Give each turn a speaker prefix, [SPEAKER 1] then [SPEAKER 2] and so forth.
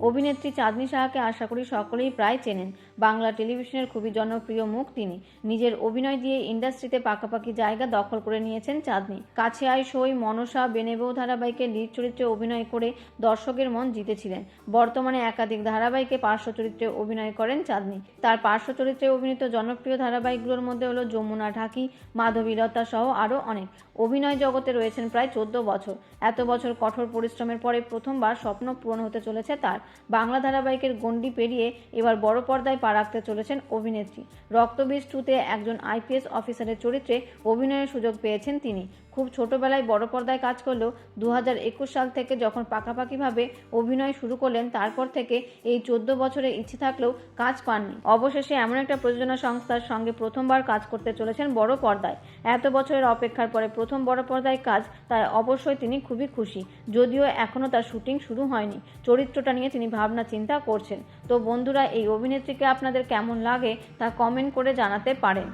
[SPEAKER 1] অভিনেত্রী চাঁদনি সাহাকে আশা করি সকলেই প্রায় চেনেন। বাংলা টেলিভিশনের খুবই জনপ্রিয় মুখ তিনি। নিজের অভিনয় দিয়ে ইন্ডাস্ট্রিতে পাকাপাকি জায়গা দখল করে নিয়েছেন চাঁদনি। কাছে আয় সই, মনসা বেনেবৌ ধারাবাহিকে লিড চরিত্রে অভিনয় করে দর্শকের মন জিতেছিলেন। বর্তমানে একাধিক ধারাবাহিকে পার্শ্ব চরিত্রে অভিনয় করেন চাঁদনি। তার পার্শ্ব চরিত্রে অভিনীত জনপ্রিয় ধারাবাহিকগুলোর মধ্যে হলো যমুনা ঢাকি, মাধবীলতা সহ আরও অনেক। অভিনয় জগতে রয়েছেন প্রায় চোদ্দ বছর। এত বছর কঠোর পরিশ্রমের পরে প্রথমবার স্বপ্ন পূরণ হতে চলেছে তার। বাংলা ধারাবাহিকের গণ্ডি পেরিয়ে এবার বড় পর্দায় পা রাখতে চলেছেন অভিনেত্রী। রক্তবীজ টুতে একজন আইপিএস অফিসারের চরিত্রে অভিনয়ের সুযোগ পেয়েছেন তিনি। খুব ছোটবেলায় বড় পর্দায় কাজ করলেও দু সাল থেকে যখন পাকাপাকিভাবে অভিনয় শুরু করলেন, তারপর থেকে এই চোদ্দ বছরে ইচ্ছে থাকলেও কাজ পাননি। অবশেষে এমন একটা প্রযোজনা সংস্থার সঙ্গে প্রথমবার কাজ করতে চলেছেন বড় পর্দায়। এত বছরের অপেক্ষার পরে প্রথম বড় পর্দায় কাজ, তাই অবশ্যই তিনি খুবই খুশি। যদিও এখনও তার শুটিং শুরু হয়নি। চরিত্রটা নিয়ে তিনি ভাবনা, চিন্তা করছেন। তো বন্ধুরা, এই অভিনেত্রীকে আপনাদের কেমন লাগে তা কমেন্ট করে জানাতে পারেন।